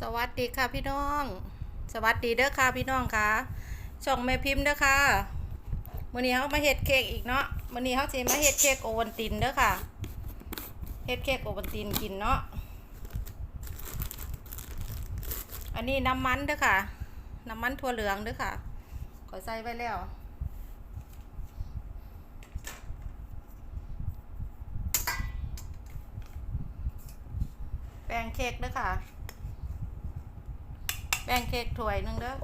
สวัสดีค่ะพี่น้อง สวัสดีเด้อค่ะพี่น้องค่ะช่องแม่พิมพ์เด้อค่ะมื้อนี้เฮามาเฮ็ดเค้กอีกเนาะมื้อนี้เฮาสิมาเฮ็ดเค้กโอวัลตินเด้อค่ะเฮ็ดเค้กโอวัลตินกินเนาะอันนี้น้ำมันเด้อค่ะ น้ำมันถั่วเหลืองเด้อค่ะขอใส่ไว้แล้วแป้งเค้กเด้อค่ะ แป้งเค้กถ้วยหนึงเด้อ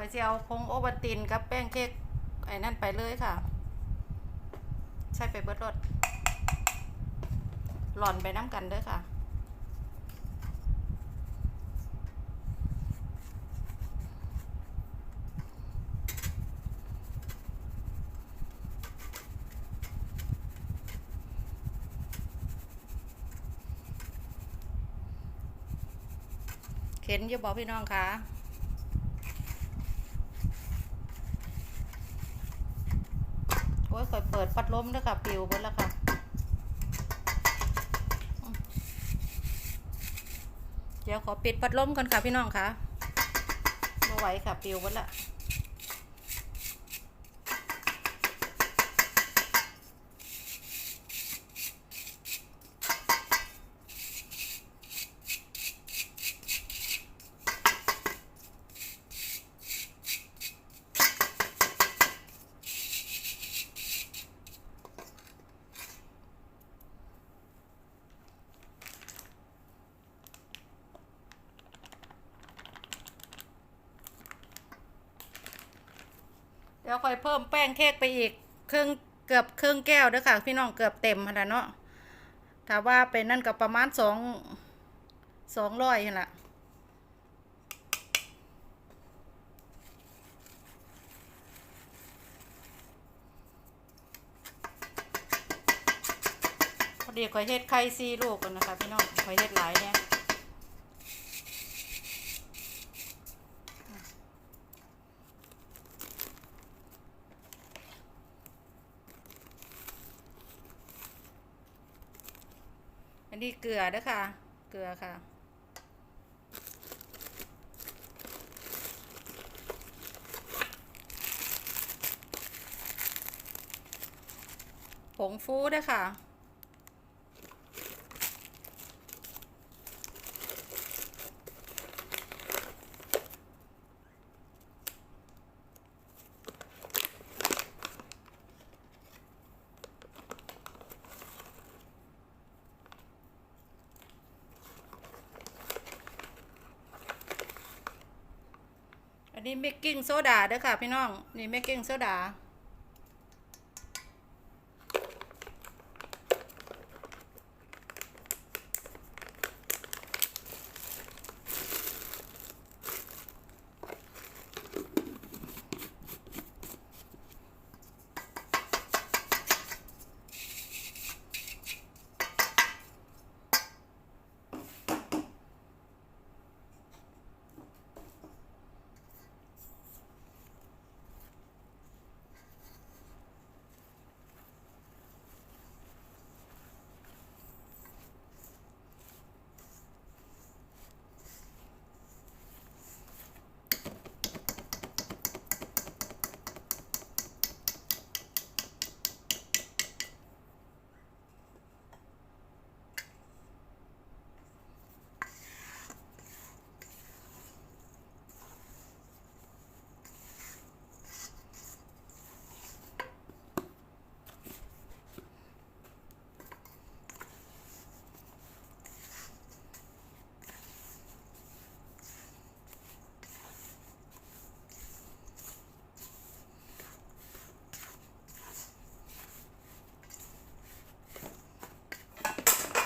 อยจะเอาผงโอวัลตินกับแป้งเค้กไอ้นั่นไปเลยค่ะใส่ไปเบิดรสหล่อนไปน้ำกันเด้อค่ะเข็นอยู่บอกพี่น้องค่ะ โอ้ยข่อยเปิดพัดลมด้วยค่ะปิวหมดแล้วค่ะเดี๋ยวขอปิดพัดลมก่อนค่ะพี่น้องค่ะไม่ไหวค่ะปิวหมดละ ดี๋ยวค่อยเพิ่มแป้งเค้กไปอีกครึ่งเกือบครึ่งแก้วเด้อค่ะ พี่น้องเกือบเต็มขนาดเนาะถ้าว่าเป็นนั่นก็ประมาณสองสองร้อยนี่แหละพอดีข่อยเฮ็ดไข่ซีลูกกันนะคะพี่น้องข่อยเฮ็ดหลายเนี่ยอั นี้เกลือเด้อค่ะ เกลือค่ะ ผงฟูเด้อค่ะ นี่เมกกิ้งโซดาเด้อค่ะพี่น้อง นี่เมกกิ้งโซดา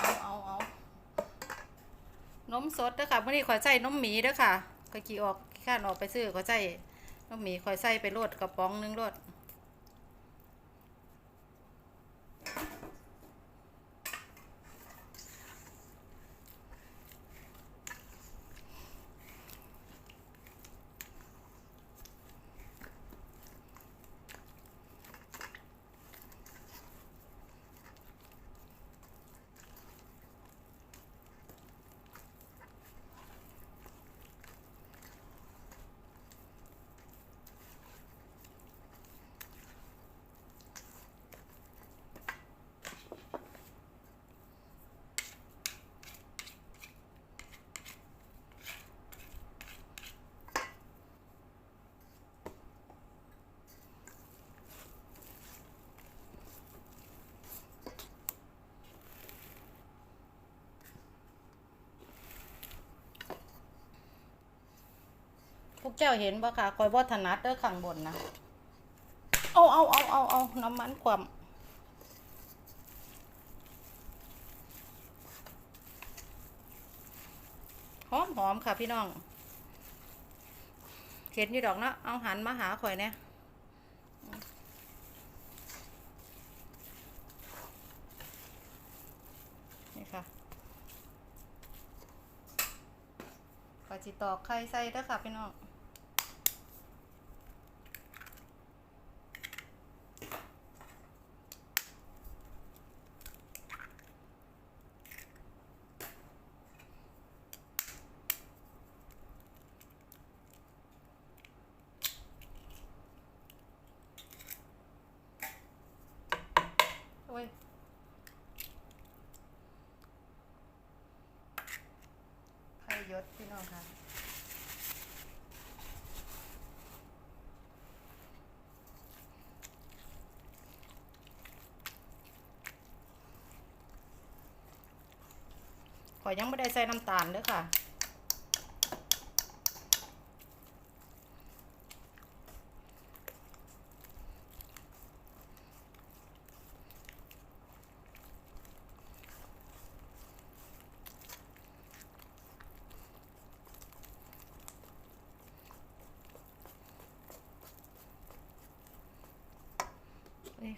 เอาเอาเอานม สดเด้อค่ะมื่อนี้ขอยใส่นมหมีเด้อค่ะขก็ขี่ออกข้านออกไปซื้อก็ใส่ต้องมีคอยใส่ไปโลดกระป๋องหนึงโลด เจ้าเห็นบ่ค่ะคอยบ่ถนัดเด้อข้างบนนะ เอาเอาเอาเอาเอาน้ำมันความหอมหอมค่ะพี่น้อง เห็นอยู่ดอกเนาะ เอาหันมาหาข่อยเนี่ยนี่ค่ะก็จิตอกไข่ใส่เด้อค่ะพี่น้อง พี่น้องค่ะขอยยังไม่ได้ใส่น้ำตาลเด้อค่ะ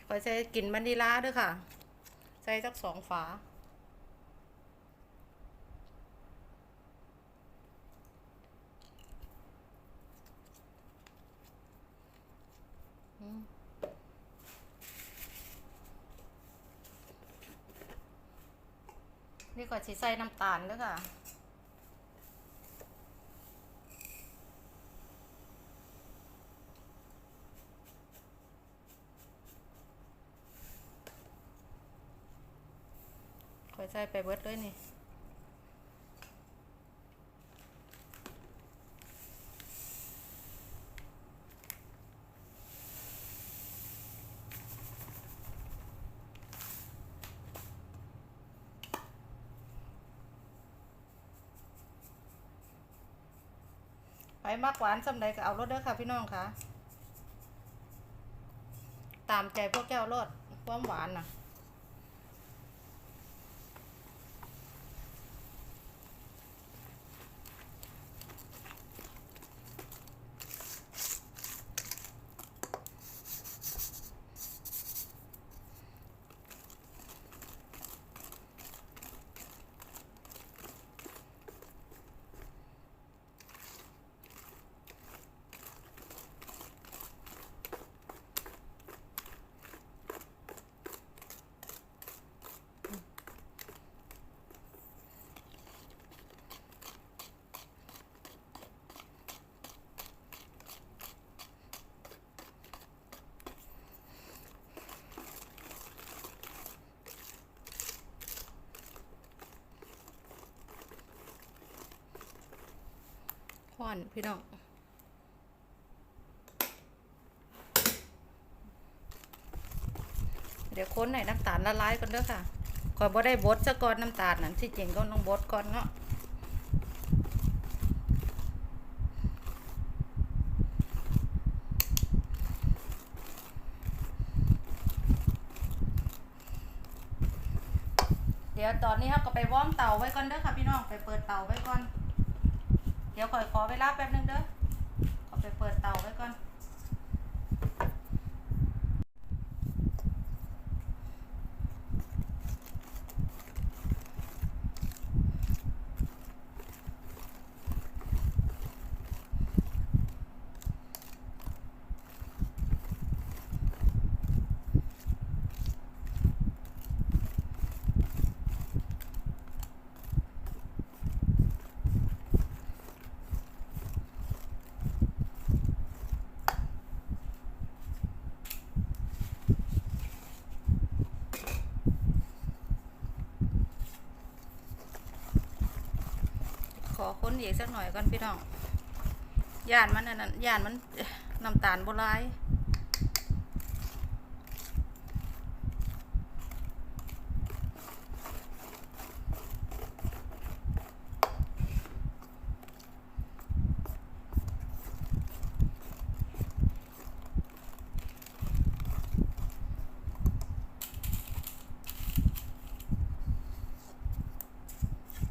ขอยใส่กลิ่นวานิลลาด้วยค่ะ ใส่สักสองฝาอืมนี่ก็สิใส่น้ำตาลด้วยค่ะ ค่อยใส่ไปเบิดเลยนี่ไปมากหวานสำใดก็เอารสเด้อค่ะพี่น้องค่ะ ตามใจพวกแก้วรสความหวานน่ะ ควันพี่น้องเดี๋ยวค้นให้น้ำตาลละลายก่อนเด้อค่ะก่อนบ่ได้บดซะก่อนน้ำตาลนั่นที่จริงก็ต้องบดก่อนเนาะเดี๋ยวตอนนี้เขาก็ไปวอร์มเตาไว้ก่อนเด้อค่ะพี่น้องไปเปิดเตาไว้ก่อน ดี๋ยวขอยขอเวลาแป๊บนึงเด้อเอาไปเปิดเตาไว้ก่อน ค้นอีกสักหน่อยก่อนพี่น้องย่านมันอันนั้นย่านมันน้ำตาลโบราย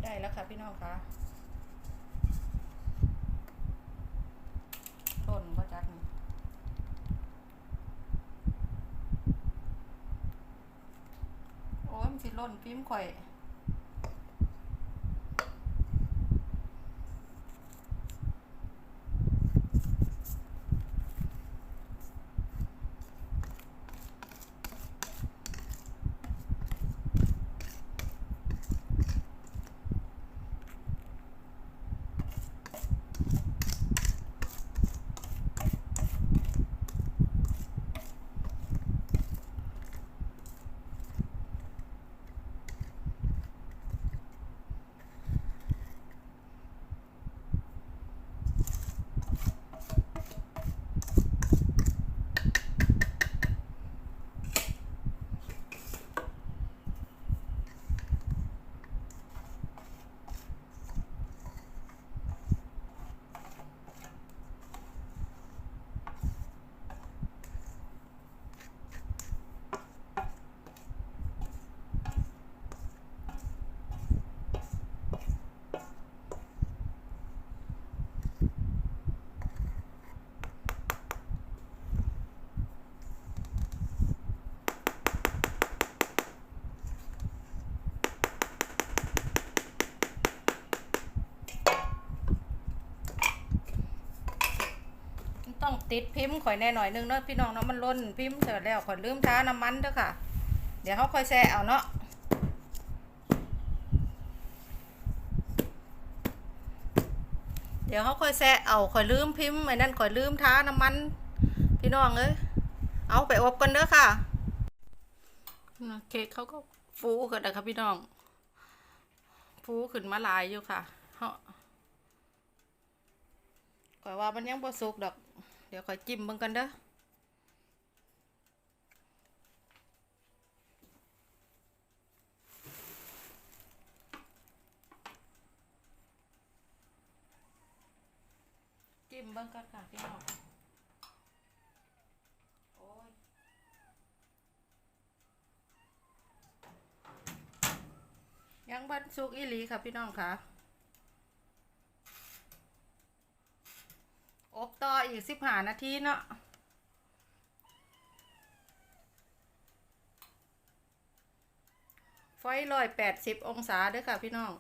ได้แล้วค่ะพี่น้องคะต้นก็จักนี่โอ้ยมันสิ ล่นพิมพ์ข่อย ติดพิมพ์ข่อยแน่หน่อยนึงเนาะพี่น้องเนาะมันล้นพิมพ์เสร็จแล้วข่อยลืมท้าน้ำมันเด้อค่ะ เดี๋ยวเขาค่อยแซ่เอาเนาะเดี๋ยวเขาค่อยแซ่เอาข่อยลืมพิมพ์ไอ้นั่นข่อยลืมท้าน้ำมัน พี่น้องเอ้ยเอาไปอบกันเด้อค่ะน่ะเค้กเขาก็ฟูกันนะคะพี่น้องฟูขึ้นมาลายอยู่ค่ะเฮาข่อยว่ามันยังบ่สุกดอก ดี๋ยวข่อยจิ้มเบิ่งกันเด้อจิ้มเบิ่งกันค่ะพี่น้องโอ้ยยังบันสุกอีหลีค่ะพี่น้องค่ะ อบต่ออีกสิบห้านาทีเนาะไฟร้อยแปดสิบองศาเด้วยค่ะพี่น้อง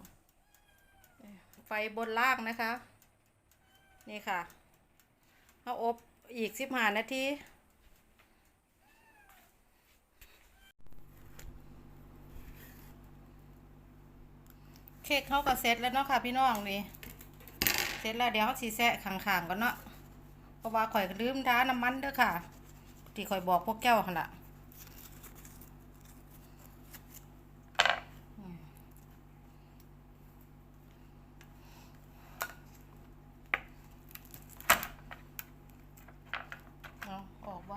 ไฟบนล่างนะคะ นี่ค่ะเอาอบอีกสิบห้านาทีเค้กเขาก็เสร็จแล้วเนาะค่ะพี่น้องนี่ ร็จแล้วเดี๋ยวเขาสีแซะข้างๆก่อนเนาะเพราะว่าข่อยลืมท้าน้ำมันเด้อค่ะ ที่ข่อยบอกพวกแก้วหั่นละเอาออกบ่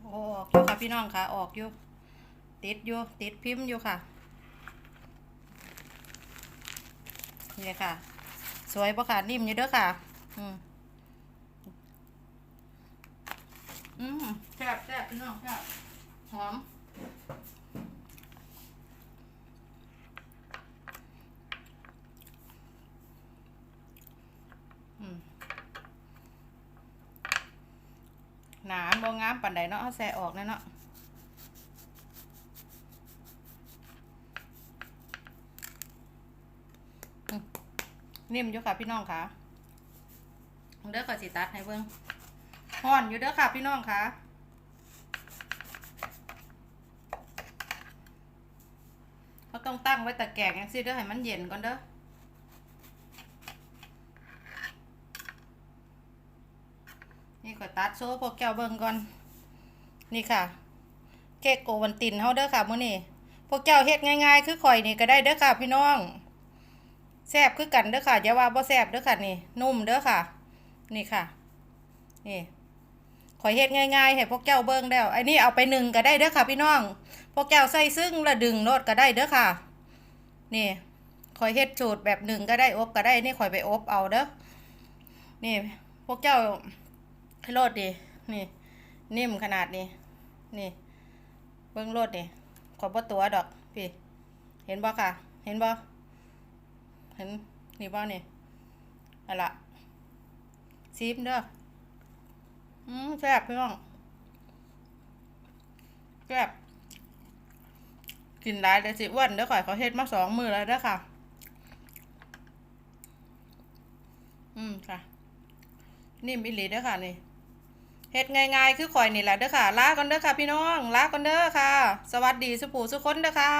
โอ้ออกอยู่ค่ะพี่น้องค่ะ ออกอยู่ ติดอยู่ ติดพิมพ์อยู่ค่ะ นี่เลยค่ะ สวยปะค่ะนิ่มอยู่เด้อค่ะ อืมอืมแซ่บแซ่บพี่น้องแซ่บหอมหนานบางงามปันใดเนาะเอาแซ่ออกเนาะ นิ่มอยู่ค่ะพี่น้องค่ะเด้อขอสิตัดให้เบิ่งฮ้อนอยู่เด้อค่ะพี่น้องค่ะเขาต้องตั้งไว้ตะแกรงอย่างซี่เด้อให้มันเย็นก่อนเด้อนี่ก็ตัดโซ่พวกแก้วเบิ่งก่อน นี่ค่ะ เค้กโกวันตินเฮาเด้อค่ะมื้อนี้พวกเจ้าเฮ็ดง่ายๆ คือข่อยนี่ก็ได้เด้อค่ะพี่น้อง แซบคือกันเด้อค่ะอย่าว่าบ่แซบเด้อค่ะนี่นุ่มเด้อค่ะ นี่ค่ะนี่ข่อยเฮ็ดง่ายๆให้พวกเจ้าเบิ่งแล้วไอ้นี่เอาไปหนึ่งก็ได้เด้อค่ะพี่น้อง พวกเจ้าใส่ซึ่งล้วดึงโนดก็ได้เด้อค่ะ นี่ข่อยเฮ็ดสูตรแบบหนึ่งก็ได้อบก็ได้นี่ข่อยไปอบเอาเด้อนี่พวกเจ้าให้โลดดินี่นิ่มขนาดนี้นี่ เบิ้งโลดดิขอบ่ตัวดอกพี่ เห็นบ่ค่ะ เห็นบ่ เห็นนี่บ่นี่นั่นละซีมเด้ออืมแซ่บพี่น้องแซ่บกินหลายเดี๋ยวสิอ้วนเด้อข่อยเขาเฮ็ดมาสองมือแล้วเด้อค่ะ อืมค่ะ นิ่มอีหลีเด้อค่ะนี่เฮ็ดง่ายๆคือข่อยนี่แหละเด้อค่ะลาก่อนเด้อค่ะ พี่น้องลาก่อนเด้อค่ะ สวัสดีสุปูสุคนเด้อค่ะ